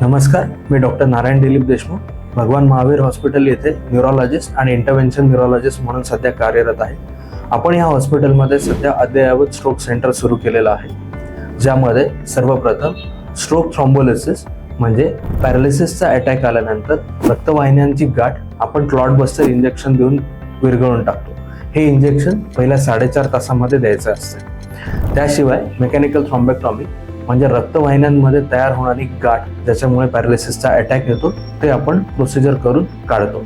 नमस्कार मी doctor Narayan Dilip Deshmukh Bhagwan Mahavir hospital येथे न्यूरोलॉजिस्ट आणि इंटरव्हेन्शन न्यूरोलॉजिस्ट म्हणून सध्या कार्यरत आहे. आपण या हॉस्पिटलमध्ये सध्या अद्ययावत स्ट्रोक सेंटर सुरू केलेलं आहे ज्यामध्ये सर्वप्रथम स्ट्रोक थ्रॉम्बोलिसिस म्हणजे पॅरालिसिसचा अटॅक आल्यानंतर रक्तवाहिन्यांची गाठ आपण क्लॉट बस्टर इंजेक्शन देऊन विरघळून टाकतो. हे इंजेक्शन पहिल्या साडेचार तासामध्ये द्यायचं असते. त्याशिवाय मेकॅनिकल थ्रॉम्बेक्टॉमी म्हणजे रक्तवाहिन्यांमध्ये तयार होणारी गाठ ज्याच्यामुळे पॅरालिसिसचा अटॅक येतो ते आपण प्रोसिजर करून काढतो.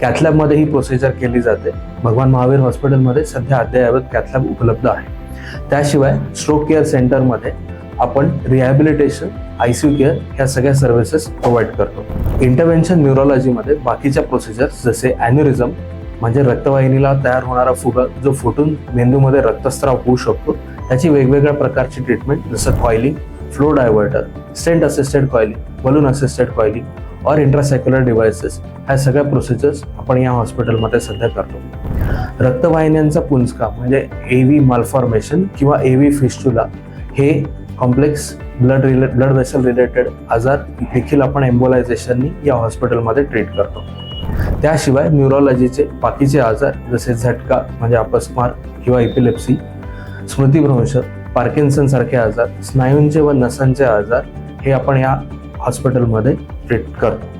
कॅथलॅबमध्ये ही प्रोसिजर केली जाते. भगवान महावीर हॉस्पिटलमध्ये सध्या अद्ययावत कॅथलॅब उपलब्ध आहे. त्याशिवाय स्ट्रोक केअर सेंटरमध्ये आपण rehabilitation I C U care ह्या सगळ्या सर्व्हिसेस प्रोव्हाइड करतो. इंटरव्हेन्शन न्यूरोलॉजीमध्ये बाकीच्या प्रोसिजर्स जसे ॲन्युरिझम म्हणजे रक्तवाहिनीला तयार होणारा फुगा जो फुटून मेंदूमध्ये रक्तस्राव होऊ शकतो त्याची वेगवेगळ्या प्रकारची ट्रीटमेंट जसं coiling flow diverter stent assisted coiling balloon assisted coiling और इंट्रासेक्युलर डिव्हायसेस ह्या सगळ्या प्रोसिजर्स आपण या हॉस्पिटलमध्ये सध्या करतो. रक्तवाहिन्यांचा पुंजका म्हणजे ए व्ही मालफॉर्मेशन किंवा ए व्ही फिस्टुला हे कॉम्प्लेक्स ब्लड रिले ब्लड वेसल रिलेटेड आजार देखील आपण एम्बोलायझेशननी या हॉस्पिटलमध्ये ट्रीट करतो. त्याशिवाय न्यूरोलॉजीचे बाकीचे आजार जसे झटका म्हणजे अपस्मार किंवा इपिलेप्सी स्मृतिभ्रंश पार्किन्सन सारखे आजार स्नायूंचे व नसांचे आजार हे आपण या हॉस्पिटलमध्ये ट्रीट करतो.